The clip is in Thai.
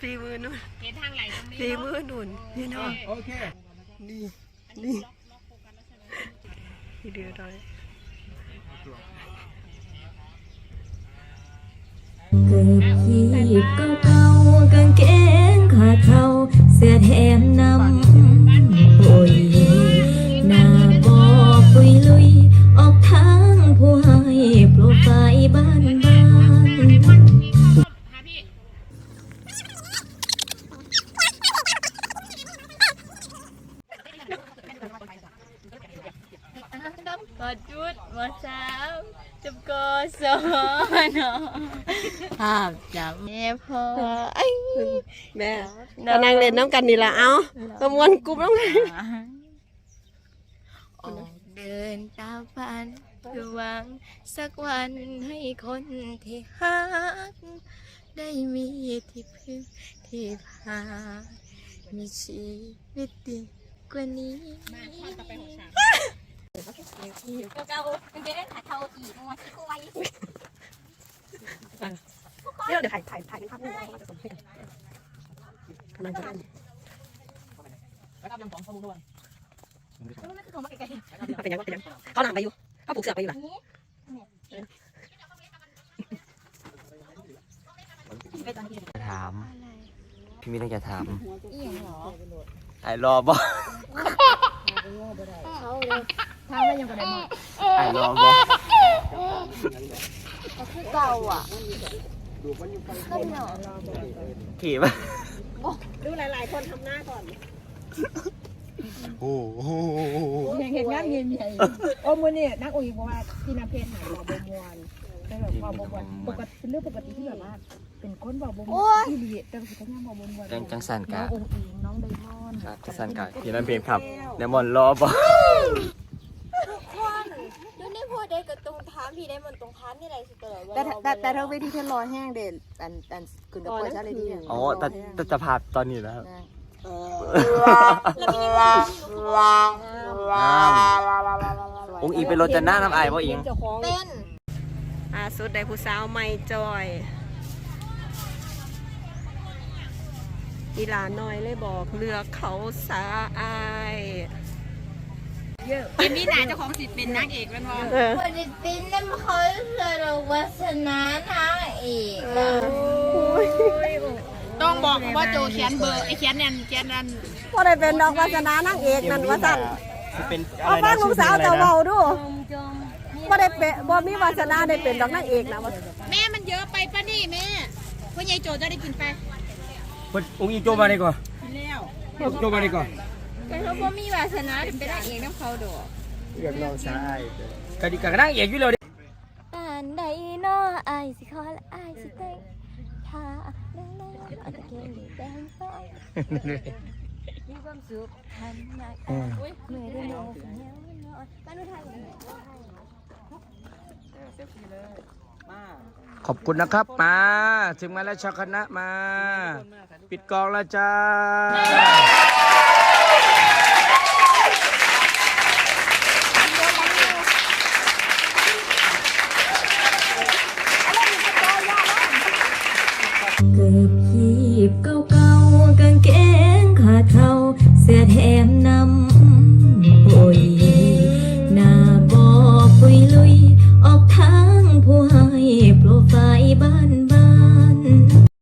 ฝีมือนุ่นเห็นทางไหลตรงนี้ฝีมือนุ่นพี่น้องโอเคนี่นี่นี่เดียวได้เกิดขีบเก่าๆกางเกงขาดเท่าเสื้อแถม กอดจุดมาสามจับกอสอนภาพจำแม่พ่อไอ้แม่ก็นั่งเล่นน้ำกันนี่ละเอ้าประมวลกลุ่มน้ำเลยออกเดินตามฝันหวังสักวันให้คนที่ฮักได้มีที่พึ่งที่พามีชีวิตดีกว่านี้ เก่าๆกางเกงขาดเท่าอีกมัวคิดกูไว้เดี๋ยวเดี๋ยวถ่ายถ่ายถ่ายเป็นภาพนิ่งเราจะส่งให้กันกำลังจะเล่นแล้วก็ยังสองชั่วโมงด้วยไม่คือของมาไกลเป็นยังว่าเป็นยังเขาหลังไปอยู่เขาผูกเสือไปอยู่ล่ะถาม พี่มีเรื่องจะถามอีหยังหรอไอ้รอบ่เขาเลย ทางว่ายังก็ได้หมดไอ้รอบ่ก็คือเก่าอะขึ้นหนอขี่ป่ะดูหลาย ๆ คนทำหน้าก่อนโอ้โหยังเห็นงานเงียบใหญ่โอ้มือเนี่ยนักอุ้ยบอกว่าที่นาเพนหาเราบมวนแต่แบบว่าบมวนปกติเป็นเรื่องปกติที่แบบว่าเป็นคนบอกบมวนที่ดีแต่สุดท้ายบอกบมวนจังจังสันน้กะององค์อิงน้องไดมอนด์ครับจังสันกะพี่นั่นเพลงครับเดมอนรอบ่ ดูนี่พอได้กับตรงท้าม พี่ได้มันตรงท้ามนี่ไรสิตลอดแต่แต่แต่เธอเวทีเธอรอแห้งเด่นอันอันคุณกับพ่อชาเลยดีอ๋อแต่แต่จะพาตอนนี้แล้วครับแล้วพี่ว่าองค์อีเป็นรถจะหน้าน้ำอายบ่อิงเต้นอ่าสุดได้ผู้สาวไม่จอยอีหลาน้อยเลยบอกเลือกเขาสาอาย เป็นนี่นาเจ้าของสิทธิ์เป็นนางเอกแล้วมั้งเออคนตินน้ำเขาเสือวัสนาทางเอกอะต้องบอกว่าโจเขียนเบอร์ไอ้เขียนนั่นเขียนนั่นพอได้เป็นดอกวาสนานางเอกนั่นว่าสั่นเป็นเอาฟังลูกสาวเจ้าเบาดูบ่ได้เป็นบ่มีวาสนาได้เป็นดอกนางเอกนะว่าแม่มันเยอะไปป่ะนี่แม่พ่อใหญ่โจจะได้กินไปองค์อีโจมาดีกว่ากินแล้วโจมาดีกว่า แต่เขาบ่มีวาสนาเป็นนางเอกน้ำเขาดอกเรียกน้องสายกะดิกะกรนั่งเอกอยู่เลยปานใดน้ออายสิขอและอายสิเต้งถ้าแดงแดงเอาตะเกียงดีแดงฟ้ามีความสุขทันมากอุ้ยเหนื่อยได้โน้เหนียวนอนมาดูไทยขอบคุณนะครับมาถึงมาแล้วชาวคณะมา ปิดกองแล้วจ้า เกือบขีบเก่าๆกางเกงขาเทาเสื้อแถม